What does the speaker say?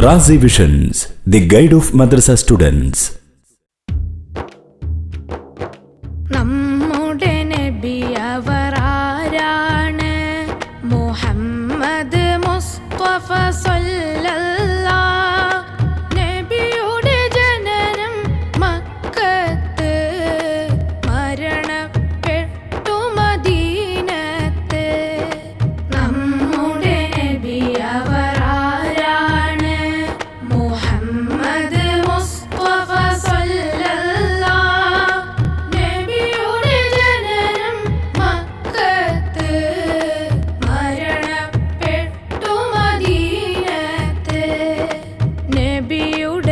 Razi visions the guide of madrasa students നമ്മുടെ നബി അവരാരാണ്? മുഹമ്മദ് മുസ്തഫ സല്ല നബിയുടെ